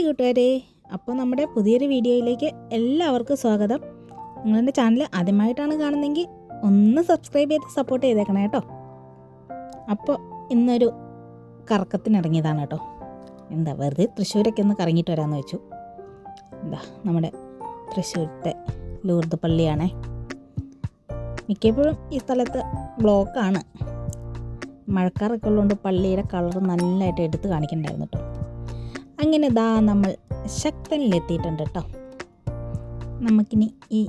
Hi കൂട്ടുകാരെ. അപ്പോൾ നമ്മുടെ പുതിയൊരു വീഡിയോയിലേക്ക് എല്ലാവർക്കും സ്വാഗതം. നിങ്ങളെന്റെ ചാനൽ ആദ്യമായിട്ടാണ് കാണുന്നതെങ്കിൽ ഒന്ന് സബ്സ്ക്രൈബ് ചെയ്ത് സപ്പോർട്ട് ചെയ്തേക്കണം കേട്ടോ. അപ്പോൾ ഇന്നൊരു കറക്കത്തിനിറങ്ങിയതാണ് കേട്ടോ. എന്താ വെറുതെ തൃശ്ശൂരൊക്കെ ഒന്ന് കറങ്ങിയിട്ട് വരാമെന്ന് വെച്ചു. എന്താ നമ്മുടെ തൃശ്ശൂരത്തെ ലൂർദ് പള്ളിയാണേ. മിക്കപ്പോഴും ഈ സ്ഥലത്ത് ബ്ലോക്കാണ് മഴക്കാറൊക്കെ ഉള്ളതുകൊണ്ട് പള്ളിയുടെ കളർ നല്ലതായിട്ട് എടുത്ത് കാണിക്കണ്ടായിരുന്നു കേട്ടോ. അങ്ങനെ ദാ നമ്മൾ ശക്തനിലെത്തിയിട്ടുണ്ട് കേട്ടോ നമുക്കിനി ഈ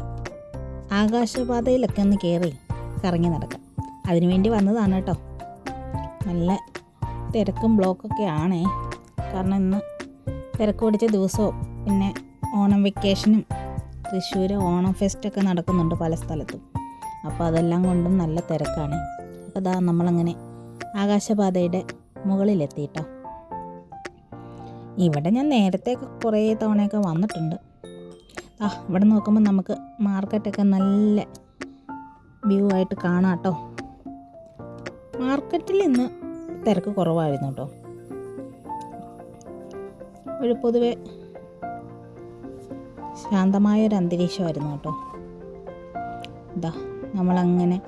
ആകാശപാതയിലൊക്കെ ഒന്ന് കയറി കറങ്ങി നടക്കാം. അതിനുവേണ്ടി വന്നതാണ് കേട്ടോ നല്ല തിരക്കും ബ്ലോക്കൊക്കെ ആണേ. കാരണം ഇന്ന് തിരക്ക് പിടിച്ച ദിവസവും പിന്നെ ഓണം വെക്കേഷനും തൃശ്ശൂർ ഓണം ഫെസ്റ്റൊക്കെ നടക്കുന്നുണ്ട് പല സ്ഥലത്തും. അപ്പോൾ അതെല്ലാം കൊണ്ടും നല്ല തിരക്കാണ്. അപ്പോൾ അതാ നമ്മളങ്ങനെ ആകാശപാതയുടെ മുകളിലെത്തി കേട്ടോ ഇവിടെ ഞാൻ നേരത്തെ കുറേ തവണയൊക്കെ വന്നിട്ടുണ്ട്. ആ ഇവിടെ നോക്കുമ്പോൾ നമുക്ക് മാർക്കറ്റൊക്കെ നല്ല വ്യൂ ആയിട്ട് കാണാം കേട്ടോ. മാർക്കറ്റിൽ ഇന്ന് തിരക്ക് കുറവായിരുന്നു കേട്ടോ. ഒരു പൊതുവെ ശാന്തമായൊരു അന്തരീക്ഷമായിരുന്നു കേട്ടോ. ഇതാ നമ്മളങ്ങനെ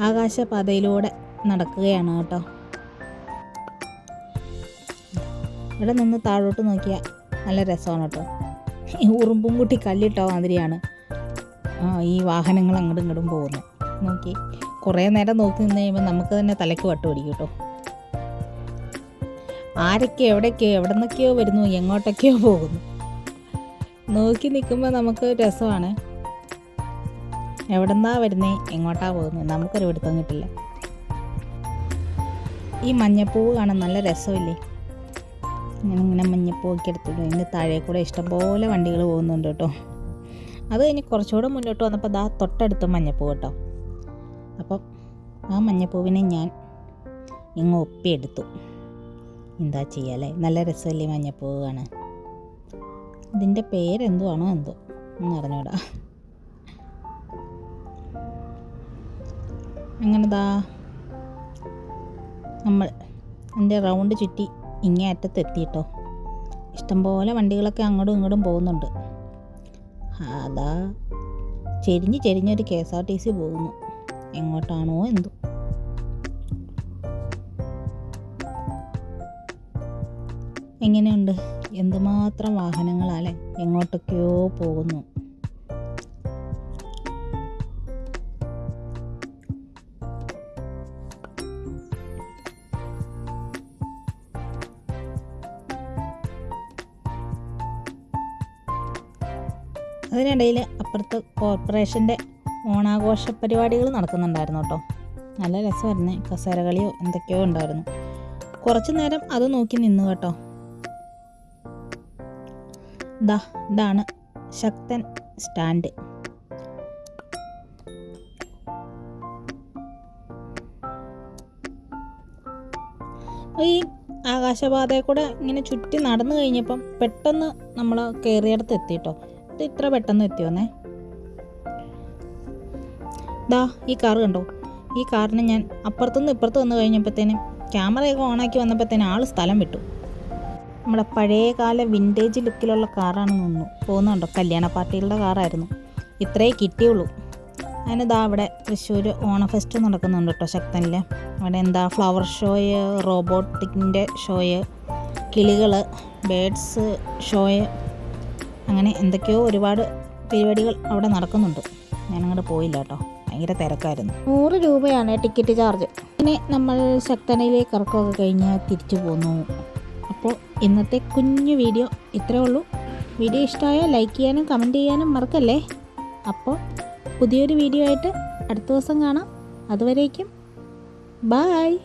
ആകാശപാതയിലൂടെ നടക്കുകയാണ് കേട്ടോ. ഇവിടെ നിന്ന് താഴോട്ട് നോക്കിയാൽ നല്ല രസമാണ് കേട്ടോ. ഈ ഉറുമ്പും കൂട്ടി കല്ലിട്ടോ മാതിരിയാണ്. ഈ വാഹനങ്ങൾ അങ്ങോട്ടും ഇങ്ങോട്ടും പോകുന്നത് നോക്കി. കുറേ നേരം നോക്കി നിന്ന് കഴിയുമ്പോൾ നമുക്ക് തന്നെ തലയ്ക്ക് വട്ട് പിടിക്കും കേട്ടോ. ആരൊക്കെ എവിടേക്കോ എവിടെ നിന്നൊക്കെയോ വരുന്നു എങ്ങോട്ടൊക്കെയോ പോകുന്നു. നോക്കി നിൽക്കുമ്പോൾ നമുക്ക് രസമാണ്. എവിടെന്നാ വരുന്നേ എങ്ങോട്ടാ പോകുന്നത് നമുക്കൊരു പിടുത്തം കിട്ടില്ല. ഈ മഞ്ഞപ്പൂവ് കാണാൻ നല്ല രസമില്ലേ? ഞാനിങ്ങനെ മഞ്ഞപ്പൂവൊക്കെ എടുത്തിട്ട് അതിന്റെ താഴെ കൂടെ ഇഷ്ടംപോലെ വണ്ടികൾ പോകുന്നുണ്ട് കേട്ടോ. അത് കഴിഞ്ഞ് കുറച്ചുകൂടെ മുന്നോട്ട് വന്നപ്പോൾ ദാ തൊട്ടടുത്ത് മഞ്ഞപ്പൂ കേട്ടോ. അപ്പം ആ മഞ്ഞപ്പൂവിനെ ഞാൻ ഇങ്ങ് ഒപ്പിയെടുത്തു. എന്താ ചെയ്യാല്ലേ നല്ല രസമല്ലേ മഞ്ഞപ്പൂവ് കാണാൻ? ഇതിന്റെ പേരെന്തുവാണോ എന്തോ? ഒന്ന് അറിഞ്ഞൂടാ. അങ്ങനെ ദാ നമ്മൾ എന്റെ റൗണ്ട് ചുറ്റി ഇങ്ങേ അറ്റത്തെത്തിയിട്ടോ ഇഷ്ടംപോലെ വണ്ടികളൊക്കെ അങ്ങോട്ടും ഇങ്ങോട്ടും പോകുന്നുണ്ട്. അതാ ചെരിഞ്ഞ് ചെരിഞ്ഞൊരു K S R T C പോകുന്നു. എങ്ങോട്ടാണോ എന്തോ. എങ്ങനെയുണ്ട്? എന്തുമാത്രം വാഹനങ്ങളാലേ എങ്ങോട്ടൊക്കെയോ പോകുന്നു. അതിനിടയിൽ അപ്പുറത്ത് കോർപ്പറേഷന്റെ ഓണാഘോഷ പരിപാടികൾ നടക്കുന്നുണ്ടായിരുന്നു കേട്ടോ. നല്ല രസമായിരുന്നു. കസേരകളിയോ എന്തൊക്കെയോ ഉണ്ടായിരുന്നു. കുറച്ചു നേരം അത് നോക്കി നിന്നു കേട്ടോ. ദാ ഇതാണ് ശക്തൻ സ്റ്റാൻഡ്. ഈ ആകാശപാതയിൽ കൂടെ ഇങ്ങനെ ചുറ്റി നടന്നു കഴിഞ്ഞപ്പം പെട്ടെന്ന് നമ്മൾ കയറിയടത്ത് എത്തിട്ടോ ഇത് ഇത്ര പെട്ടെന്ന് എത്തിയോന്നേ? ദാ ഈ കാർ കണ്ടോ? ഈ കാറിന് ഞാൻ അപ്പുറത്തുനിന്ന് ഇപ്പുറത്ത് വന്നു കഴിഞ്ഞപ്പോഴത്തേനും ക്യാമറയൊക്കെ ഓണാക്കി വന്നപ്പോഴത്തേനും ആൾ സ്ഥലം വിട്ടു. നമ്മുടെ പഴയകാല വിന്റേജ് ലുക്കിലുള്ള കാറാണ് നിന്നു. പോകുന്നുണ്ടോ കല്യാണ പാർട്ടികളുടെ കാറായിരുന്നു ഇത്രയേ കിട്ടിയുള്ളൂ. അതിന് ദാ അവിടെ തൃശ്ശൂർ ഓണ ഫെസ്റ്റ് നടക്കുന്നുണ്ട് കേട്ടോ ശക്തനിൽ അവിടെ എന്താ ഫ്ലവർ ഷോയ് റോബോട്ടിക്കിന്റെ ഷോയ് കിളികൾ ബേഡ്സ് ഷോയ് അങ്ങനെ എന്തൊക്കെയോ ഒരുപാട് പരിപാടികൾ അവിടെ നടക്കുന്നുണ്ട്. ഞാനങ്ങോട്ട് പോയില്ല കേട്ടോ ഭയങ്കര തിരക്കായിരുന്നു. നൂറ് രൂപയാണ് ടിക്കറ്റ് ചാർജ്. പിന്നെ നമ്മൾ ശക്തനയിലേക്ക് ഇറക്കമൊക്കെ കഴിഞ്ഞ് തിരിച്ചു പോന്നു. അപ്പോൾ ഇന്നത്തെ കുഞ്ഞു വീഡിയോ ഇത്രേ ഉള്ളൂ. വീഡിയോ ഇഷ്ടമായ ലൈക്ക് ചെയ്യാനും കമന്റ് ചെയ്യാനും മറക്കല്ലേ? അപ്പോൾ പുതിയൊരു വീഡിയോ ആയിട്ട് അടുത്ത ദിവസം കാണാം. അതുവരേക്കും ബായ്.